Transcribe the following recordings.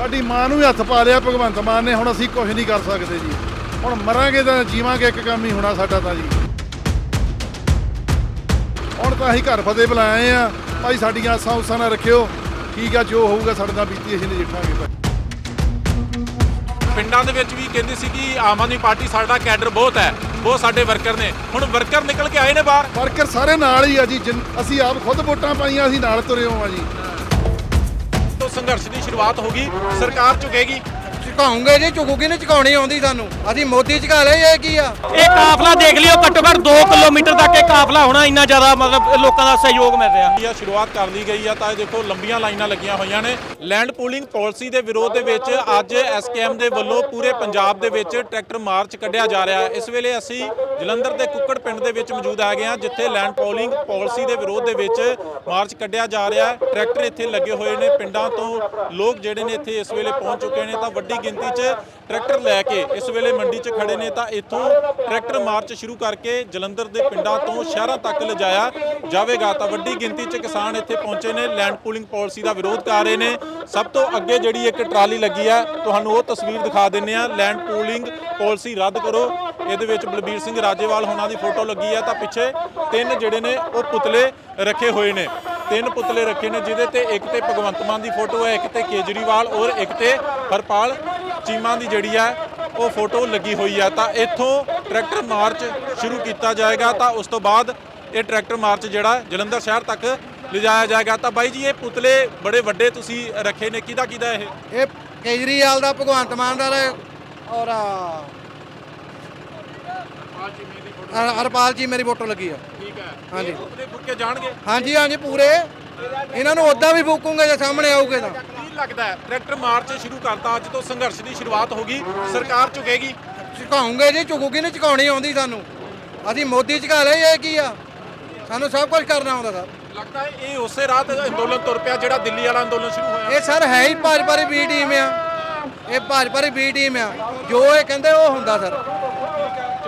ਸਾਡੀ ਮਾਂ ਨੂੰ ਵੀ ਹੱਥ ਪਾ ਲਿਆ ਭਗਵੰਤ ਮਾਨ ਨੇ ਹੁਣ ਅਸੀਂ ਕੁਝ ਨਹੀਂ ਕਰ ਸਕਦੇ ਜੀ। ਹੁਣ ਮਰਾਂਗੇ ਤਾਂ ਜੀਵਾਂਗੇ ਇੱਕ ਕੰਮ ਹੀ ਹੋਣਾ ਸਾਡਾ ਤਾਂ ਜੀ। ਹੁਣ ਤਾਂ ਅਸੀਂ ਘਰ ਫਤਿਹ ਬੁਲਾਏ ਆ ਭਾਈ ਸਾਡੀਆਂ ਆਸਾਂ ਉਸਾਂ ਨਾ ਰੱਖਿਓ। ਠੀਕ ਆ ਜੋ ਹੋਊਗਾ ਸਾਡੇ ਨਾਲ ਬੀਤੀ ਅਸੀਂ ਨਜਿੱਠਾਂਗੇ ਭਾਈ। ਪਿੰਡਾਂ ਦੇ ਵਿੱਚ ਵੀ ਕਹਿੰਦੇ ਸੀ ਕਿ ਆਮ ਆਦਮੀ ਪਾਰਟੀ ਸਾਡਾ ਕੈਡਰ ਬਹੁਤ ਹੈ ਬਹੁਤ ਸਾਡੇ ਵਰਕਰ ਨੇ। ਹੁਣ ਵਰਕਰ ਨਿਕਲ ਕੇ ਆਏ ਨੇ ਬਾਹਰ। ਵਰਕਰ ਸਾਰੇ ਨਾਲ ਹੀ ਆ ਜੀ ਅਸੀਂ ਆਪ ਖੁਦ ਵੋਟਾਂ ਪਾਈਆਂ ਅਸੀਂ ਨਾਲ ਤੁਰੇ ਹੋਵਾਂ ਜੀ। ਤੋਂ ਸੰਘਰਸ਼ ਦੀ ਸ਼ੁਰੂਆਤ ਹੋ ਗਈ ਸਰਕਾਰ ਝੁਕੇਗੀ। ਝੁਕਾਉਂਗੇ ਜੀ ਝੁਕੂਗੀ ਨਹੀਂ ਝੁਕਾਉਣੀ ਆਉਂਦੀ ਸਾਨੂੰ? ਅਸੀਂ ਮੋਦੀ ਝੁਕਾ ਲਏ ਇਹ ਕੀ ਆ? ਇਹ ਕਾਫਲਾ ਦੇਖ ਲਿਓ ਘੱਟੋ ਘੱਟ 2 ਕਿਲੋਮੀਟਰ ਤੱਕ ਇਹ ਕਾਫਲਾ ਹੋਣਾ ਇੰਨਾ ਜ਼ਿਆਦਾ ਮਤਲਬ ਲੋਕਾਂ ਦਾ ਸਹਿਯੋਗ ਮਿਲ ਰਿਹਾ। ਇਹ ਸ਼ੁਰੂਆਤ ਕਰ ਲਈ ਗਈ ਆ ਤਾਂ ਇਹ ਦੇਖੋ ਲੰਬੀਆਂ ਲਾਈਨਾਂ ਲੱਗੀਆਂ ਹੋਈਆਂ ਨੇ। ਲੈਂਡ ਪੂਲਿੰਗ ਪਾਲਿਸੀ ਦੇ ਵਿਰੋਧ ਦੇ ਵਿੱਚ ਅੱਜ ਐਸਕੇਐਮ ਦੇ ਵੱਲੋਂ ਪੂਰੇ ਪੰਜਾਬ ਦੇ ਵਿੱਚ ਟਰੈਕਟਰ ਮਾਰਚ ਕੱਢਿਆ ਜਾ ਰਿਹਾ। ਹੈ ਇਸ ਵੇਲੇ ਅਸੀਂ ਜਲੰਧਰ ਦੇ ਕੁੱਕੜ ਪਿੰਡ ਦੇ ਵਿੱਚ ਮੌਜੂਦ ਹੈਗੇ ਹਾਂ ਜਿੱਥੇ ਲੈਂਡ ਪੂਲਿੰਗ ਪਾਲਿਸੀ ਦੇ ਵਿਰੋਧ ਦੇ ਵਿੱਚ ਮਾਰਚ ਕੱਢਿਆ ਜਾ ਰਿਹਾ ਹੈ। ਟਰੈਕਟਰ ਇੱਥੇ ਲੱਗੇ ਹੋਏ ਨੇ। ਪਿੰਡਾਂ ਤੋਂ ਲੋਕ ਜਿਹੜੇ ਨੇ ਇੱਥੇ ਇਸ ਵੇਲੇ ਪਹੁੰਚ ਚੁੱਕੇ ਨੇ। ਤਾਂ ਵੱਡੀ ਗਿਣਤੀ 'ਚ ਟਰੈਕਟਰ ਲੈ ਕੇ ਇਸ ਵੇਲੇ ਮੰਡੀ 'ਚ ਖੜੇ ਨੇ। ਤਾਂ ਇੱਥੋਂ ਟਰੈਕਟਰ ਮਾਰਚ ਸ਼ੁਰੂ ਕਰਕੇ ਜਲੰਧਰ ਦੇ ਪਿੰਡਾਂ ਤੋਂ ਸ਼ਹਿਰਾਂ ਤੱਕ ਲਿਜਾਇਆ ਜਾਵੇਗਾ। ਤਾਂ ਵੱਡੀ ਗਿਣਤੀ 'ਚ ਕਿਸਾਨ ਇੱਥੇ ਪਹੁੰਚੇ ਨੇ। ਲੈਂਡ ਪੂਲਿੰਗ ਪਾਲਿਸੀ ਦਾ ਵਿਰੋਧ ਕਰ ਰਹੇ ਨੇ। ਸਭ ਤੋਂ ਅੱਗੇ ਜਿਹੜੀ ਇੱਕ ਟਰਾਲੀ ਲੱਗੀ ਆ, ਤੁਹਾਨੂੰ ਉਹ ਤਸਵੀਰ ਦਿਖਾ ਦਿੰਨੇ ਆ ਲੈਂਡ ਪੂਲਿੰਗ ਪਾਲਿਸੀ ਰੱਦ ਕਰੋ। ਇਹਦੇ ਵਿੱਚ ਬਲਬੀਰ ਸਿੰਘ ਰਾਜੇਵਾਲ ਹੋਣਾ ਦੀ ਫੋਟੋ ਲੱਗੀ ਹੈ ਤਾਂ ਪਿੱਛੇ ਤਿੰਨ ਜਿਹੜੇ ਨੇ ਉਹ ਪੁਤਲੇ ਰੱਖੇ ਹੋਏ ਨੇ। ਤਿੰਨ ਪੁਤਲੇ ਰੱਖੇ ਨੇ ਜਿਹਦੇ ਤੇ ਇੱਕ ਤੇ ਭਗਵੰਤ ਮਾਨ ਦੀ ਫੋਟੋ ਹੈ, ਇੱਕ ਤੇ ਕੇਜਰੀਵਾਲ ਔਰ ਇੱਕ ਤੇ ਹਰਪਾਲ ਚੀਮਾ ਦੀ ਜਿਹੜੀ ਹੈ ਉਹ ਫੋਟੋ ਲੱਗੀ ਹੋਈ ਹੈ ਤਾਂ ਇੱਥੋਂ ਟਰੈਕਟਰ ਮਾਰਚ ਸ਼ੁਰੂ ਕੀਤਾ ਜਾਏਗਾ ਤਾਂ ਉਸ ਤੋਂ ਬਾਅਦ ਇਹ ਟਰੈਕਟਰ ਮਾਰਚ ਜਿਹੜਾ ਜਲੰਧਰ ਸ਼ਹਿਰ ਤੱਕ ਲਿਜਾਇਆ ਜਾਏਗਾ। ਤਾਂ ਬਾਈ ਜੀ, ਇਹ ਪੁਤਲੇ ਬੜੇ ਵੱਡੇ ਤੁਸੀਂ ਰੱਖੇ ਨੇ। ਕਿਹਦਾ ਕਿਹਦਾ ਇਹ? ਇਹ ਕੇਜਰੀਵਾਲ ਦਾ, ਭਗਵੰਤ ਮਾਨ ਦਾ ਔਰ ਹਰਪਾਲ ਜੀ ਮੇਰੀ ਫੋਟੋ ਲੱਗੀ ਆ। ਠੀਕ ਹੈ। ਹਾਂਜੀ। ਪੁਤਲੇ ਫੁੱਕੇ ਜਾਣਗੇ? ਹਾਂਜੀ ਹਾਂਜੀ ਪੂਰੇ। ਇਹਨਾਂ ਨੂੰ ਉਦਾਂ ਵੀ ਫੂਕੂਗੇ ਜੇ ਸਾਹਮਣੇ ਆਊਗੇ ਤਾਂ। ਕੀ ਲੱਗਦਾ ਹੈ? ਟਰੈਕਟਰ ਮਾਰਚ ਸ਼ੁਰੂ ਕਰਤਾ ਅੱਜ ਤੋਂ ਸੰਘਰਸ਼ ਦੀ ਸ਼ੁਰੂਆਤ ਹੋ ਗਈ। ਸਰਕਾਰ ਝੁਕੇਗੀ? ਝੁਕਾਉਂਗੇ ਜੀ ਝੁਕੂਗੀ ਨਹੀਂ ਝੁਕਾਉਣੀ ਆਉਂਦੀ ਸਾਨੂੰ। ਅਸੀਂ ਮੋਦੀ ਝੁਕਾ ਲਏ ਇਹ ਕੀ ਆ? ਸਾਨੂੰ ਸਭ ਕੁਝ ਕਰਨਾ ਆਉਂਦਾ ਸਰ ਲੱਗਦਾ ਹੈ ਇਹ ਉਸੇ ਰਾਤ ਅੰਦੋਲਨ ਤੁਰ ਪਿਆ ਜਿਹੜਾ ਦਿੱਲੀ ਵਾਲਾ ਅੰਦੋਲਨ ਸ਼ੁਰੂ ਹੋਇਆ। ਇਹ ਸਰ ਹੈ ਹੀ ਭਾਜਪਾ ਦੀ ਬੀ ਟੀਮ ਆ। ਇਹ ਭਾਜਪਾ ਦੀ ਬੀ ਟੀਮ ਆ। ਜੋ ਇਹ ਕਹਿੰਦੇ ਉਹ ਹੁੰਦਾ ਸਰ।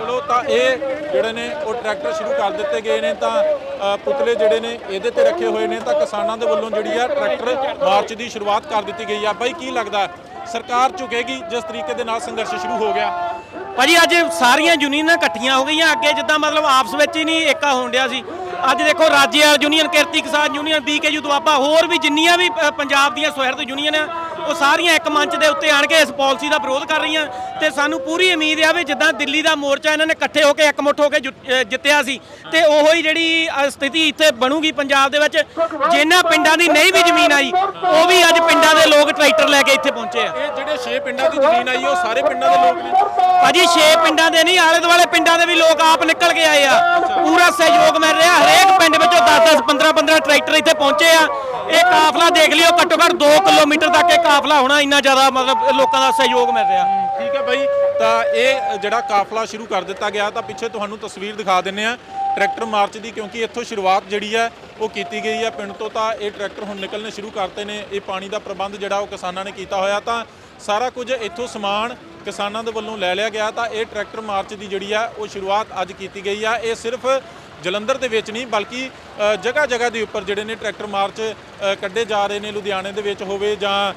ਚਲੋ ਤਾਂ ਇਹ ਜਿਹੜੇ ਨੇ ਉਹ ਟਰੈਕਟਰ ਸ਼ੁਰੂ ਕਰ ਦਿੱਤੇ ਗਏ ਨੇ ਤਾਂ ਪੁਤਲੇ ਜਿਹੜੇ ਨੇ ਇਹਦੇ ਤੇ ਰੱਖੇ ਹੋਏ ਨੇ ਤਾਂ ਕਿਸਾਨਾਂ ਦੇ ਵੱਲੋਂ ਜਿਹੜੀ ਆ ਟਰੈਕਟਰ ਮਾਰਚ ਦੀ ਸ਼ੁਰੂਆਤ ਕਰ ਦਿੱਤੀ ਗਈ ਆ। ਬਾਈ, ਕੀ ਲੱਗਦਾ? ਸਰਕਾਰ ਝੁਕੇਗੀ, ਜਿਸ ਤਰੀਕੇ ਦੇ ਨਾਲ ਸੰਘਰਸ਼ ਸ਼ੁਰੂ ਹੋ ਗਿਆ? ਭਾਜੀ, ਅੱਜ ਸਾਰੀਆਂ ਯੂਨੀਅਨਾਂ ਇਕੱਠੀਆਂ ਹੋ ਗਈਆਂ। ਅੱਗੇ ਜਿੱਦਾਂ ਮਤਲਬ ਆਪਸ ਵਿੱਚ ਹੀ ਨਹੀਂ ਏਕਾ ਹੋਣ ਡਿਆ ਸੀ। ਅੱਜ ਦੇਖੋ ਰਾਜਿਆ union, Kirti Kisan union BKU Doaba, ਹੋਰ ਵੀ ਜਿੰਨੀਆਂ ਵੀ ਪੰਜਾਬ ਦੀਆਂ ਸੁਹਿਰਦ ਯੂਨੀਅਨ ਆ ਉਹ ਸਾਰੀਆਂ ਇੱਕ ਮੰਚ ਦੇ ਉੱਤੇ ਆਣ ਕੇ ਇਸ ਪਾਲਿਸੀ ਦਾ ਵਿਰੋਧ ਕਰ ਰਹੀਆਂ ਤੇ ਸਾਨੂੰ ਪੂਰੀ ਉਮੀਦ ਆ ਵੀ ਜਿੱਦਾਂ ਦਿੱਲੀ ਦਾ ਮੋਰਚਾ ਇਹਨਾਂ ਨੇ ਇਕੱਠੇ ਹੋ ਕੇ ਇਕਮੁੱਠ ਹੋ ਕੇ ਜਿੱਤਿਆ ਸੀ ਤੇ ਉਹੋ ਹੀ ਜਿਹੜੀ ਸਥਿਤੀ ਇੱਥੇ ਬਣੂਗੀ ਪੰਜਾਬ ਦੇ ਵਿੱਚ ਜਿਨ੍ਹਾਂ ਪਿੰਡਾਂ ਦੀ ਨਹੀਂ ਵੀ ਜ਼ਮੀਨ ਆਈ ਉਹ ਵੀ ਅੱਜ ਪਿੰਡਾਂ ਦੇ ਲੋਕ ਟਰੈਕਟਰ ਲੈ ਕੇ ਇੱਥੇ ਪਹੁੰਚੇ ਆ। ਇਹ ਜਿਹੜੇ 6 ਪਿੰਡਾਂ ਦੀ ਜ਼ਮੀਨ ਆਈ ਉਹ ਸਾਰੇ ਪਿੰਡਾਂ ਦੇ ਲੋਕ ਨੇ। ਭਾਜੀ 6 ਪਿੰਡਾਂ ਦੇ ਨਹੀਂ ਆਲੇ ਦੁਆਲੇ ਪਿੰਡਾਂ ਦੇ ਵੀ ਲੋਕ ਆਪ ਨਿਕਲ ਕੇ ਆਏ ਆ। ਪੂਰਾ ਸਹਿਯੋਗ ਮਿਲ ਰਿਹਾ। ਹਰੇਕ ਪਿੰਡ ਵਿੱਚੋਂ 10-10 15-15 ਟਰੈਕਟਰ ਇੱਥੇ ਪਹੁੰਚੇ ਆ। ਇਹ ਕਾਫਲਾ ਦੇਖ ਲਿਓ ਘੱਟੋ ਘੱਟ 2 ਕਿਲੋਮੀਟਰ ਤੱਕ ਇਹ ਕਾਫਲਾ ਹੋਣਾ, ਇੰਨਾ ਜ਼ਿਆਦਾ ਮਤਲਬ ਲੋਕਾਂ ਦਾ ਸਹਿਯੋਗ ਮਿਲ ਰਿਹਾ। ਠੀਕ ਹੈ ਬਾਈ। ਤਾਂ ਇਹ ਜਿਹੜਾ ਕਾਫਲਾ ਸ਼ੁਰੂ ਕਰ ਦਿੱਤਾ ਗਿਆ, ਤਾਂ ਪਿੱਛੇ ਤੁਹਾਨੂੰ ਤਸਵੀਰ ਦਿਖਾ ਦਿੰਨੇ ਆ ਟਰੈਕਟਰ ਮਾਰਚ ਦੀ, ਕਿਉਂਕਿ ਇੱਥੋਂ ਸ਼ੁਰੂਆਤ ਜਿਹੜੀ ਹੈ, ਉਹ ਕੀਤੀ ਗਈ ਹੈ ਪਿੰਡ ਤੋਂ। ਤਾਂ ਇਹ ਟਰੈਕਟਰ ਹੁਣ ਨਿਕਲਣੇ ਸ਼ੁਰੂ ਕਰਤੇ ਨੇ। ਇਹ ਪਾਣੀ ਦਾ ਪ੍ਰਬੰਧ ਜਿਹੜਾ ਉਹ ਕਿਸਾਨਾਂ ਨੇ ਕੀਤਾ ਹੋਇਆ। ਤਾਂ ਸਾਰਾ ਕੁਝ ਇੱਥੋਂ ਸਮਾਨ ਕਿਸਾਨਾਂ ਦੇ ਵੱਲੋਂ ਲੈ ਲਿਆ ਗਿਆ ਤਾਂ ਇਹ ਟਰੈਕਟਰ ਮਾਰਚ ਦੀ ਜਿਹੜੀ ਆ ਉਹ ਸ਼ੁਰੂਆਤ ਅੱਜ ਕੀਤੀ ਗਈ ਆ। ਇਹ ਸਿਰਫ ਜਲੰਧਰ ਦੇ ਵਿੱਚ ਨਹੀਂ, ਬਲਕਿ ਜਗ੍ਹਾ ਜਗ੍ਹਾ ਦੇ ਉੱਪਰ ਜਿਹੜੇ ਨੇ ਟਰੈਕਟਰ ਮਾਰਚ ਕੱਢੇ ਜਾ ਰਹੇ ਨੇ ਲੁਧਿਆਣੇ ਦੇ ਵਿੱਚ ਹੋਵੇ ਜਾਂ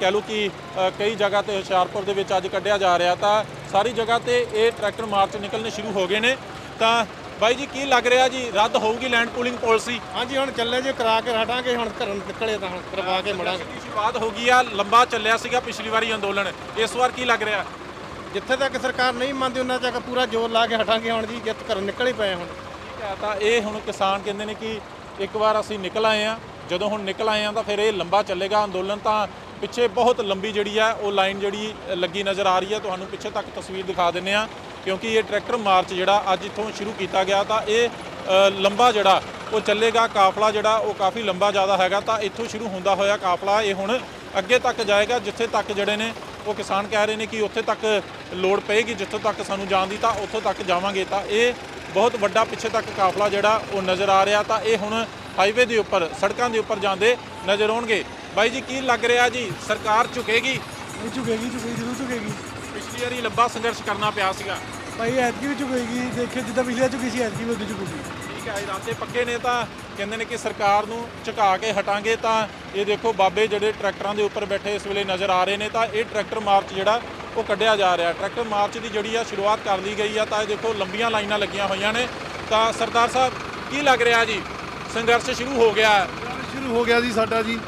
ਕਹਿ ਲਓ ਕਿ ਕਈ ਜਗ੍ਹਾ ਤੇ ਹੁਸ਼ਿਆਰਪੁਰ ਦੇ ਵਿੱਚ ਅੱਜ ਕੱਢਿਆ ਜਾ ਰਿਹਾ ਤਾਂ ਸਾਰੀ ਜਗ੍ਹਾ ਤੇ ਇਹ ਟਰੈਕਟਰ ਮਾਰਚ ਨਿਕਲਣੇ ਸ਼ੁਰੂ ਹੋ ਗਏ ਨੇ। ਤਾਂ ਬਾਈ ਜੀ ਕੀ ਲੱਗ ਰਿਹਾ ਜੀ? ਰੱਦ ਹੋਊਗੀ ਲੈਂਡ ਪੂਲਿੰਗ ਪਾਲਿਸੀ ਹਾਂਜੀ ਹੁਣ ਚੱਲੇ ਜੇ ਕਰਾ ਕੇ ਹਟਾਂਗੇ ਹੁਣ ਘਰੋਂ ਨਿਕਲੇ ਤਾਂ ਹੁਣ ਕਰਵਾ ਕੇ ਮੜਾਂਗੇ। ਸ਼ੁਰੂਆਤ ਹੋ ਗਈ ਆ ਲੰਬਾ ਚੱਲਿਆ ਸੀਗਾ ਪਿਛਲੀ ਵਾਰੀ ਅੰਦੋਲਨ। ਇਸ ਵਾਰ ਕੀ ਲੱਗ ਰਿਹਾ? ਜਿੱਥੇ ਤੱਕ ਸਰਕਾਰ ਨਹੀਂ ਮੰਨਦੀ ਉਹਨਾਂ ਤੱਕ ਪੂਰਾ ਜ਼ੋਰ ਲਾ ਕੇ ਹਟਾਂਗੇ ਹੁਣ ਜੀ ਜਿੱਤ ਘਰੋਂ ਨਿਕਲ ਹੀ ਪਏ ਹੁਣ। ਠੀਕ ਹੈ ਤਾਂ ਇਹ ਹੁਣ ਕਿਸਾਨ ਕਹਿੰਦੇ ਨੇ ਕਿ ਇੱਕ ਵਾਰ ਅਸੀਂ ਨਿਕਲ ਆਏ ਆ ਜਦੋਂ ਹੁਣ ਨਿਕਲ ਆਏ ਆ ਤਾਂ ਫਿਰ ਇਹ ਲੰਬਾ ਚੱਲੇਗਾ ਅੰਦੋਲਨ। ਤਾਂ ਪਿੱਛੇ ਬਹੁਤ ਲੰਬੀ ਜਿਹੜੀ ਆ ਉਹ ਲਾਈਨ ਜਿਹੜੀ ਲੱਗੀ ਨਜ਼ਰ ਆ ਰਹੀ ਹੈ ਤੁਹਾਨੂੰ ਪਿੱਛੇ ਤੱਕ ਤਸਵੀਰ ਦਿਖਾ ਦਿੰਨੇ ਆ ਕਿਉਂਕਿ ਇਹ ਟਰੈਕਟਰ ਮਾਰਚ ਜਿਹੜਾ ਅੱਜ ਇੱਥੋਂ ਸ਼ੁਰੂ ਕੀਤਾ ਗਿਆ ਤਾਂ ਇਹ ਲੰਬਾ ਜਿਹੜਾ, ਉਹ ਚੱਲੇਗਾ ਕਾਫਲਾ ਜਿਹੜਾ, ਉਹ ਕਾਫੀ ਲੰਬਾ ਜ਼ਿਆਦਾ ਹੈਗਾ ਤਾਂ ਇੱਥੋਂ ਸ਼ੁਰੂ ਹੁੰਦਾ ਹੋਇਆ ਕਾਫਲਾ ਇਹ ਹੁਣ ਅੱਗੇ ਤੱਕ ਜਾਏਗਾ, ਜਿੱਥੇ ਤੱਕ ਜਿਹੜੇ ਨੇ ਉਹ ਕਿਸਾਨ ਕਹਿ ਰਹੇ ਨੇ ਕਿ ਉੱਥੇ ਤੱਕ ਲੋੜ ਪਏਗੀ, ਜਿੱਥੋਂ ਤੱਕ ਸਾਨੂੰ ਜਾਣ ਦੀ ਤਾਂ ਉੱਥੋਂ ਤੱਕ ਜਾਵਾਂਗੇ। ਤਾਂ ਇਹ ਬਹੁਤ ਵੱਡਾ ਪਿੱਛੇ ਤੱਕ ਕਾਫਲਾ ਜਿਹੜਾ ਉਹ ਨਜ਼ਰ ਆ ਰਿਹਾ ਤਾਂ ਇਹ ਹੁਣ ਹਾਈਵੇ ਦੇ ਉੱਪਰ, ਸੜਕਾਂ ਦੇ ਉੱਪਰ ਜਾਂਦੇ ਨਜ਼ਰ ਆਉਣਗੇ। ਬਾਈ ਜੀ, ਕੀ ਲੱਗ ਰਿਹਾ ਜੀ? ਸਰਕਾਰ ਝੁਕੇਗੀ? ਇਹ ਝੁਕੇਗੀ ਝੁਕੇਗੀ ਜ਼ਰੂਰ ਝੁਕੇਗੀ। ਪਿਛਲੀ ਵਾਰੀ ਲੰਬਾ ਸੰਘਰਸ਼ ਕਰਨਾ ਪਿਆ ਸੀਗਾ। ਭਾਈ ਐਤਕੀ ਵੀ ਝੁਕੇਗੀ ਦੇਖਿਓ ਜਿੱਦਾਂ ਪਿਛਲੇ ਝੁਕੀ ਸੀ ਐਤਕੀ ਵੀ ਉਦੋਂ ਝੁਕੂਗੀ। ਠੀਕ ਹੈ ਇਰਾਦੇ ਪੱਕੇ ਨੇ ਤਾਂ ਕਹਿੰਦੇ ਨੇ ਕਿ ਸਰਕਾਰ ਨੂੰ ਝੁਕਾ ਕੇ ਹਟਾਂਗੇ ਤਾਂ ਇਹ ਦੇਖੋ ਬਾਬੇ ਜਿਹੜੇ ਟਰੈਕਟਰਾਂ ਦੇ ਉੱਪਰ ਬੈਠੇ ਇਸ ਵੇਲੇ ਨਜ਼ਰ ਆ ਰਹੇ ਨੇ ਤਾਂ ਇਹ ਟਰੈਕਟਰ ਮਾਰਚ ਜਿਹੜਾ ਉਹ ਕੱਢਿਆ ਜਾ ਰਿਹਾ। ਟਰੈਕਟਰ ਮਾਰਚ ਦੀ ਜਿਹੜੀ ਆ ਸ਼ੁਰੂਆਤ ਕਰ ਲਈ ਗਈ ਆ ਤਾਂ ਇਹ ਦੇਖੋ ਲੰਬੀਆਂ ਲਾਈਨਾਂ ਲੱਗੀਆਂ ਹੋਈਆਂ ਨੇ। ਤਾਂ ਸਰਦਾਰ ਸਾਹਿਬ ਕੀ ਲੱਗ ਰਿਹਾ ਜੀ? ਸੰਘਰਸ਼ ਸ਼ੁਰੂ ਹੋ ਗਿਆ। ਹੈ। ਸ਼ੁਰੂ ਹੋ ਗਿਆ ਜੀ ਸਾਡਾ ਜੀ।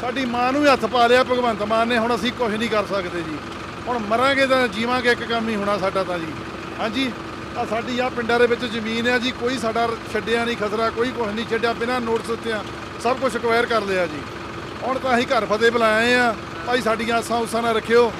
ਸਾਡੀ ਮਾਂ ਨੂੰ ਵੀ ਹੱਥ ਪਾ ਲਿਆ ਭਗਵੰਤ ਮਾਨ ਨੇ ਹੁਣ ਅਸੀਂ ਕੁਝ ਨਹੀਂ ਕਰ ਸਕਦੇ ਜੀ। ਹੁਣ ਮਰਾਂਗੇ ਤਾਂ ਜੀਵਾਂਗੇ ਇੱਕ ਕੰਮ ਹੀ ਹੋਣਾ ਸਾਡਾ ਤਾਂ ਜੀ। ਹਾਂਜੀ ਆ ਸਾਡੀ ਆ ਪਿੰਡਾਂ ਦੇ ਵਿੱਚ ਜ਼ਮੀਨ ਹੈ ਜੀ ਕੋਈ ਸਾਡਾ ਛੱਡਿਆ ਨਹੀਂ ਖਸਰਾ ਕੋਈ ਕੁਝ ਨਹੀਂ ਛੱਡਿਆ ਬਿਨਾਂ ਨੋਟਿਸ ਦਿੱਤਿਆਂ ਸਭ ਕੁਝ ਅਕਵਾਇਰ ਕਰ ਲਿਆ ਜੀ। ਹੁਣ ਤਾਂ ਅਸੀਂ ਘਰ ਫਤਿਹ ਬੁਲਾਏ ਆ ਭਾਈ ਸਾਡੀਆਂ ਆਸਾਂ ਉਸਾਂ ਨਾ ਰੱਖਿਓ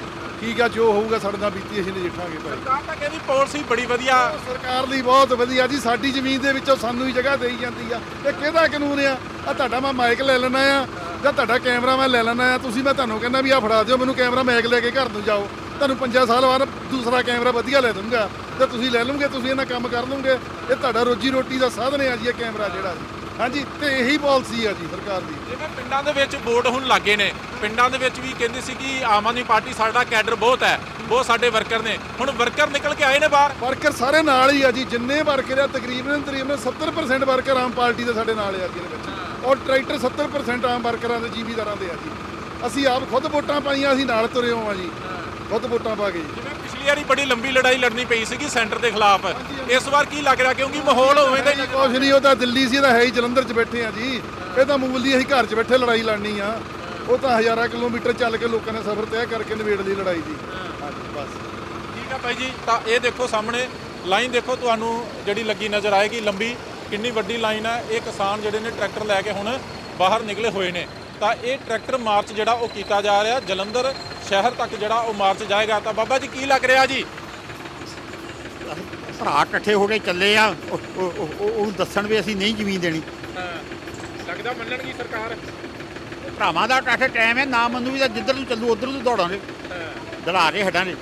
ਠੀਕ ਆ ਜੋ ਹੋਊਗਾ ਸਾਡੇ ਨਾਲ ਬੀਤੀ ਅਸੀਂ ਨਜਿੱਠਾਂਗੇ ਭਾਈ। ਸਰਕਾਰ ਤਾਂ ਕਹਿੰਦੀ ਪਾਲਿਸੀ ਬੜੀ ਵਧੀਆ। ਸਰਕਾਰ ਲਈ ਬਹੁਤ ਵਧੀਆ ਜੀ ਸਾਡੀ ਜ਼ਮੀਨ ਦੇ ਵਿੱਚੋਂ ਸਾਨੂੰ ਹੀ ਜਗ੍ਹਾ ਦੇਈ ਜਾਂਦੀ ਆ। ਇਹ ਕਿਹਦਾ ਕਾਨੂੰਨ ਆ? ਆ ਤੁਹਾਡਾ ਮੈਂ ਮਾਈਕ ਲੈ ਲੈਣਾ ਆ। ਜਾਂ ਤੁਹਾਡਾ ਕੈਮਰਾ ਮੈਂ ਲੈ ਲੈਣਾ ਆ ਤੁਸੀਂ ਮੈਂ ਤੁਹਾਨੂੰ ਕਹਿੰਦਾ ਵੀ ਆ ਫੜਾ ਦਿਓ ਮੈਨੂੰ ਕੈਮਰਾ ਮਾਈਕ ਲੈ ਕੇ ਘਰ ਨੂੰ ਜਾਓ ਤੁਹਾਨੂੰ 5 ਸਾਲ ਬਾਅਦ ਦੂਸਰਾ ਕੈਮਰਾ ਵਧੀਆ ਲੈ ਦੂੰਗਾ ਤੇ ਤੁਸੀਂ ਲੈ ਲਓਗੇ ਤੁਸੀਂ ਇਹਨਾਂ ਕੰਮ ਕਰ ਲਓਗੇ। ਇਹ ਤੁਹਾਡਾ ਰੋਜੀ ਰੋਟੀ ਦਾ ਸਾਧਨ ਹੈ ਜੀ ਇਹ ਕੈਮਰਾ ਜਿਹੜਾ ਹਾਂਜੀ ਤੇ ਇਹੀ ਪਾਲਿਸੀ ਆ ਜੀ ਸਰਕਾਰ ਦੀ। ਜਿਵੇਂ ਪਿੰਡਾਂ ਦੇ ਵਿੱਚ ਵੋਟ ਹੁਣ ਲੱਗੇ ਨੇ। ਪਿੰਡਾਂ ਦੇ ਵਿੱਚ ਵੀ ਕਹਿੰਦੇ ਸੀ ਕਿ ਆਮ ਆਦਮੀ ਪਾਰਟੀ ਸਾਡਾ ਕੈਡਰ ਬਹੁਤ ਹੈ ਬਹੁਤ ਸਾਡੇ ਵਰਕਰ ਨੇ। ਹੁਣ ਵਰਕਰ ਨਿਕਲ ਕੇ ਆਏ ਨੇ ਬਾਹਰ। ਵਰਕਰ ਸਾਰੇ ਨਾਲ ਹੀ ਆ ਜੀ ਜਿੰਨੇ ਵਰਕਰ ਆ ਤਕਰੀਬਨ ਤਕਰੀਬਨ 70% ਵਰਕਰ ਆਮ ਪਾਰਟੀ ਦੇ ਸਾਡੇ ਨਾਲ ਆ ਜੀ ਇਹਦੇ ਵਿੱਚ। ਔਰ ਟਰੈਕਟਰ 70% ਆਮ ਵਰਕਰਾਂ ਦੇ ਜੀਵੀਦਾਰਾਂ ਦੇ ਆ ਜੀ। ਅਸੀਂ ਆਪ ਖੁਦ ਵੋਟਾਂ ਪਾਈਆਂ ਅਸੀਂ ਨਾਲ ਤੁਰੇ ਹਾਂ ਜੀ। ਖੁਦ ਵੋਟਾਂ ਪਾ ਕੇ ਜੀ। ਜਿਵੇਂ ਪਿਛਲੀ ਵਾਰੀ ਬੜੀ ਲੰਬੀ ਲੜਾਈ ਲੜਨੀ ਪਈ ਸੀਗੀ ਸੈਂਟਰ ਦੇ ਖਿਲਾਫ। ਇਸ ਵਾਰ ਕੀ ਲੱਗ ਰਿਹਾ? ਕਿਉਂਕਿ ਮਾਹੌਲ ਹੋਵੇ ਤਾਂ ਨਹੀਂ ਕੁਛ ਨਹੀਂ ਉਹ ਤਾਂ ਦਿੱਲੀ ਸੀ ਤਾਂ ਹੈ ਹੀ ਜਲੰਧਰ 'ਚ ਬੈਠੇ ਆ ਜੀ। ਇਹ ਤਾਂ ਮੂਲ ਦੀ ਅਸੀਂ ਘਰ 'ਚ ਬੈਠੇ ਲੜਾਈ ਲੜਨੀ ਆ। ਉਹ ਤਾਂ ਹਜ਼ਾਰਾਂ ਕਿਲੋਮੀਟਰ ਚੱਲ ਕੇ ਲੋਕਾਂ ਨੇ ਸਫ਼ਰ ਤੈਅ ਕਰਕੇ ਨਿਬੇੜ ਲਈ ਲੜਾਈ ਦੀ। ਹਾਂਜੀ ਬਸ। ਠੀਕ ਆ ਭਾਈ ਜੀ ਤਾਂ ਇਹ ਦੇਖੋ ਸਾਹਮਣੇ ਲਾਈਨ ਦੇਖੋ ਤੁਹਾਨੂੰ ਜਿਹੜੀ ਲੱਗੀ ਨਜ਼ਰ ਆਏਗੀ ਲੰਬੀ। ਕਿੰਨੀ ਵੱਡੀ ਲਾਈਨ ਹੈ ਇਹ ਕਿਸਾਨ ਜਿਹੜੇ ਨੇ ਟਰੈਕਟਰ ਲੈ ਕੇ ਹੁਣ ਬਾਹਰ ਨਿਕਲੇ ਹੋਏ ਨੇ। ਤਾਂ ਇਹ ਟਰੈਕਟਰ ਮਾਰਚ ਜਿਹੜਾ ਉਹ ਕੀਤਾ ਜਾ ਰਿਹਾ ਜਲੰਧਰ ਸ਼ਹਿਰ ਤੱਕ ਜਿਹੜਾ ਉਹ ਮਾਰਚ ਜਾਏਗਾ। ਤਾਂ ਬਾਬਾ ਜੀ ਕੀ ਲੱਗ ਰਿਹਾ ਜੀ? ਭਰਾ ਇਕੱਠੇ ਹੋ ਕੇ ਚੱਲੇ ਆ ਉਹ- ਉਹ ਉਹ- ਉਹ ਦੱਸਣ ਵੀ ਅਸੀਂ ਨਹੀਂ ਜ਼ਮੀਨ ਦੇਣੀ। ਲੱਗਦਾ ਮੰਨਣਗੀ ਸਰਕਾਰ। ਭਰਾਵਾਂ ਦਾ ਇਕੱਠ ਟਾਈਮ ਹੈ ਨਾ ਮੰਨੂ ਵੀ ਤਾਂ ਜਿੱਧਰ ਨੂੰ ਚੱਲੂ ਉਧਰ ਨੂੰ ਦੌੜਾਂਗੇ। ਦੜਾ ਕੇ ਹਟਾਂਗੇ।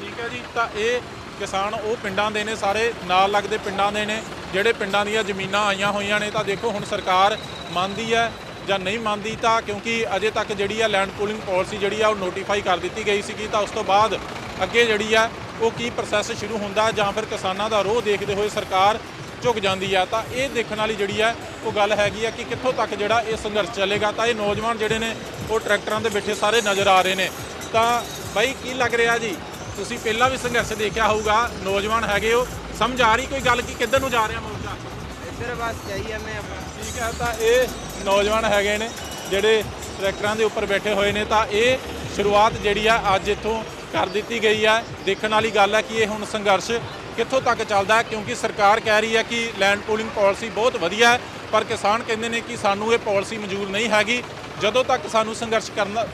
ਠੀਕ ਹੈ ਜੀ ਤਾਂ ਇਹ ਕਿਸਾਨ ਉਹ ਪਿੰਡਾਂ ਦੇ ਨੇ, ਸਾਰੇ ਨਾਲ ਲੱਗਦੇ ਪਿੰਡਾਂ ਦੇ ਨੇ, ਜਿਹੜੇ ਪਿੰਡਾਂ ਦੀਆਂ ਜ਼ਮੀਨਾਂ ਆਈਆਂ ਹੋਈਆਂ ਨੇ, ਤਾਂ ਦੇਖੋ ਹੁਣ ਸਰਕਾਰ ਮੰਨਦੀ ਹੈ ਜਾਂ ਨਹੀਂ ਮੰਨਦੀ ਤਾਂ, ਕਿਉਂਕਿ ਅਜੇ ਤੱਕ ਜਿਹੜੀ ਆ ਲੈਂਡ ਪੂਲਿੰਗ ਪਾਲਿਸੀ ਜਿਹੜੀ ਆ ਉਹ ਨੋਟੀਫਾਈ ਕਰ ਦਿੱਤੀ ਗਈ ਸੀਗੀ, ਤਾਂ ਉਸ ਤੋਂ ਬਾਅਦ ਅੱਗੇ ਜਿਹੜੀ ਆ ਉਹ ਕੀ ਪ੍ਰੋਸੈਸ ਸ਼ੁਰੂ ਹੁੰਦਾ ਜਾਂ ਫਿਰ ਕਿਸਾਨਾਂ ਦਾ ਰੋਹ ਦੇਖਦੇ ਹੋਏ ਸਰਕਾਰ ਝੁਕ ਜਾਂਦੀ ਆ। ਤਾਂ ਇਹ ਦੇਖਣ ਵਾਲੀ ਜਿਹੜੀ ਆ ਉਹ ਗੱਲ ਹੈਗੀ ਆ ਕਿ ਕਿੱਥੋਂ ਤੱਕ ਜਿਹੜਾ ਇਹ ਸੰਘਰਸ਼ ਚੱਲੇਗਾ, ਤਾਂ ਇਹ ਨੌਜਵਾਨ ਜਿਹੜੇ ਨੇ ਉਹ ਟਰੈਕਟਰਾਂ ਦੇ ਬੈਠੇ ਸਾਰੇ ਨਜ਼ਰ ਆ ਰਹੇ ਨੇ। ਤਾਂ ਬਾਈ, ਕੀ ਲੱਗ ਰਿਹਾ ਜੀ? ਤੁਸੀਂ ਪਹਿਲਾਂ ਵੀ ਸੰਘਰਸ਼ ਦੇਖਿਆ ਹੋਊਗਾ ਨੌਜਵਾਨ ਹੈਗੇ ਹੋ ਸਮਝ ਆ ਰਹੀ ਕੋਈ ਗੱਲ ਕਿ ਕਿੱਧਰ ਨੂੰ ਜਾ ਰਿਹਾ ਮੋਰਚਾ ਇੱਧਰ ਬਸ ਜਾਂਦੇ ਆਪਾਂ। ਠੀਕ ਹੈ ਤਾਂ ਇਹ ਨੌਜਵਾਨ ਹੈਗੇ ਨੇ ਜਿਹੜੇ ਟਰੈਕਟਰਾਂ ਦੇ ਉੱਪਰ ਬੈਠੇ ਹੋਏ ਨੇ ਤਾਂ ਇਹ ਸ਼ੁਰੂਆਤ ਜਿਹੜੀ ਆ ਅੱਜ ਇੱਥੋਂ ਕਰ ਦਿੱਤੀ ਗਈ ਹੈ ਦੇਖਣ ਵਾਲੀ ਗੱਲ ਹੈ ਕਿ ਇਹ ਹੁਣ ਸੰਘਰਸ਼ ਕਿੱਥੋਂ ਤੱਕ ਚੱਲਦਾ ਹੈ ਕਿਉਂਕਿ ਸਰਕਾਰ ਕਹਿ ਰਹੀ ਹੈ ਕਿ ਲੈਂਡ ਪੂਲਿੰਗ ਪਾਲਿਸੀ ਬਹੁਤ ਵਧੀਆ ਹੈ ਪਰ ਕਿਸਾਨ ਕਹਿੰਦੇ ਨੇ ਕਿ ਸਾਨੂੰ ਇਹ ਪਾਲਿਸੀ ਮਨਜ਼ੂਰ ਨਹੀਂ ਹੈਗੀ। ਜਦੋਂ ਤੱਕ ਸਾਨੂੰ ਸੰਘਰਸ਼ ਕਰਨਾ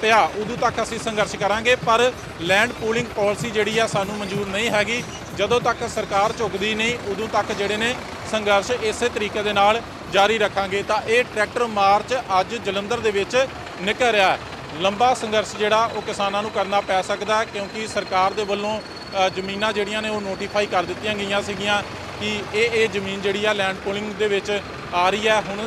ਪਿਆ, ਉਦੋਂ ਤੱਕ ਅਸੀਂ ਸੰਘਰਸ਼ ਕਰਾਂਗੇ, ਪਰ ਲੈਂਡ ਪੂਲਿੰਗ ਪਾਲਿਸੀ ਜਿਹੜੀ ਆ ਸਾਨੂੰ ਮਨਜ਼ੂਰ ਨਹੀਂ ਹੈਗੀ। ਜਦੋਂ ਤੱਕ ਸਰਕਾਰ ਝੁਕਦੀ ਨਹੀਂ, ਉਦੋਂ ਤੱਕ ਜਿਹੜੇ ਨੇ ਸੰਘਰਸ਼ ਇਸੇ ਤਰੀਕੇ ਦੇ ਨਾਲ ਜਾਰੀ ਰੱਖਾਂਗੇ, ਤਾਂ ਇਹ ਟਰੈਕਟਰ ਮਾਰਚ ਅੱਜ ਜਲੰਧਰ ਦੇ ਵਿੱਚ ਨਿਕਲ ਰਿਹਾ ਹੈ। ਲੰਬਾ ਸੰਘਰਸ਼ ਜਿਹੜਾ, ਉਹ ਕਿਸਾਨਾਂ ਨੂੰ ਕਰਨਾ ਪੈ ਸਕਦਾ ਕਿਉਂਕਿ ਸਰਕਾਰ ਦੇ ਵੱਲੋਂ ਜ਼ਮੀਨਾਂ ਜਿਹੜੀਆਂ ਨੇ, ਉਹ ਨੋਟੀਫਾਈ ਕਰ ਦਿੱਤੀਆਂ ਗਈਆਂ ਸੀਗੀਆਂ ਕਿ ਇਹ ਇਹ ਜ਼ਮੀਨ ਜਿਹੜੀ ਆ ਲੈਂਡ ਪੂਲਿੰਗ ਦੇ ਵਿੱਚ ਆ ਰਹੀ ਹੈ। ਹੁਣ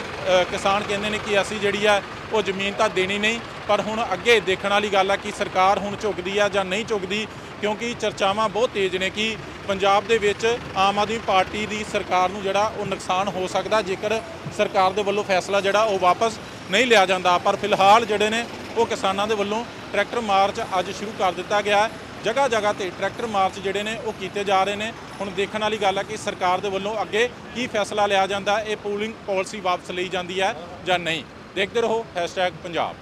ਕਿਸਾਨ ਕਹਿੰਦੇ ਨੇ ਕਿ ਅਸੀਂ ਜਿਹੜੀ ਆ, ਉਹ ਜ਼ਮੀਨ ਤਾਂ ਦੇਣੀ ਨਹੀਂ। ਪਰ ਹੁਣ ਅੱਗੇ ਦੇਖਣ ਵਾਲੀ ਗੱਲ ਆ ਕਿ ਸਰਕਾਰ ਹੁਣ ਝੁਕਦੀ ਆ ਜਾਂ ਨਹੀਂ ਝੁਕਦੀ, ਕਿਉਂਕਿ ਚਰਚਾਵਾਂ ਬਹੁਤ ਤੇਜ਼ ਨੇ ਕਿ ਪੰਜਾਬ ਦੇ ਵਿੱਚ ਆਮ ਆਦਮੀ ਪਾਰਟੀ ਦੀ ਸਰਕਾਰ ਨੂੰ ਜਿਹੜਾ ਉਹ ਨੁਕਸਾਨ ਹੋ ਸਕਦਾ, ਜੇਕਰ ਸਰਕਾਰ ਦੇ ਵੱਲੋਂ ਫੈਸਲਾ ਜਿਹੜਾ ਉਹ ਵਾਪਸ ਨਹੀਂ ਲਿਆ ਜਾਂਦਾ। ਪਰ ਫਿਲਹਾਲ ਜਿਹੜੇ ਨੇ, ਉਹ ਕਿਸਾਨਾਂ ਦੇ ਵੱਲੋਂ ਟਰੈਕਟਰ ਮਾਰਚ ਅੱਜ ਸ਼ੁਰੂ ਕਰ ਦਿੱਤਾ ਗਿਆ ਹੈ। ਜਗ੍ਹਾ ਜਗ੍ਹਾ ਤੇ ਟਰੈਕਟਰ ਮਾਰਚ ਜਿਹੜੇ ਨੇ, ਉਹ ਕੀਤੇ ਜਾ ਰਹੇ ਨੇ। ਹੁਣ ਦੇਖਣ ਵਾਲੀ ਗੱਲ ਹੈ ਕਿ ਸਰਕਾਰ ਦੇ ਵੱਲੋਂ ਅੱਗੇ ਕੀ ਫੈਸਲਾ ਲਿਆ ਜਾਂਦਾ, ਇਹ ਪੂਲਿੰਗ ਪਾਲਿਸੀ ਵਾਪਸ ਲਈ ਜਾਂਦੀ ਹੈ ਜਾਂ ਨਹੀਂ। ਦੇਖਦੇ ਰਹੋ #ਪੰਜਾਬ।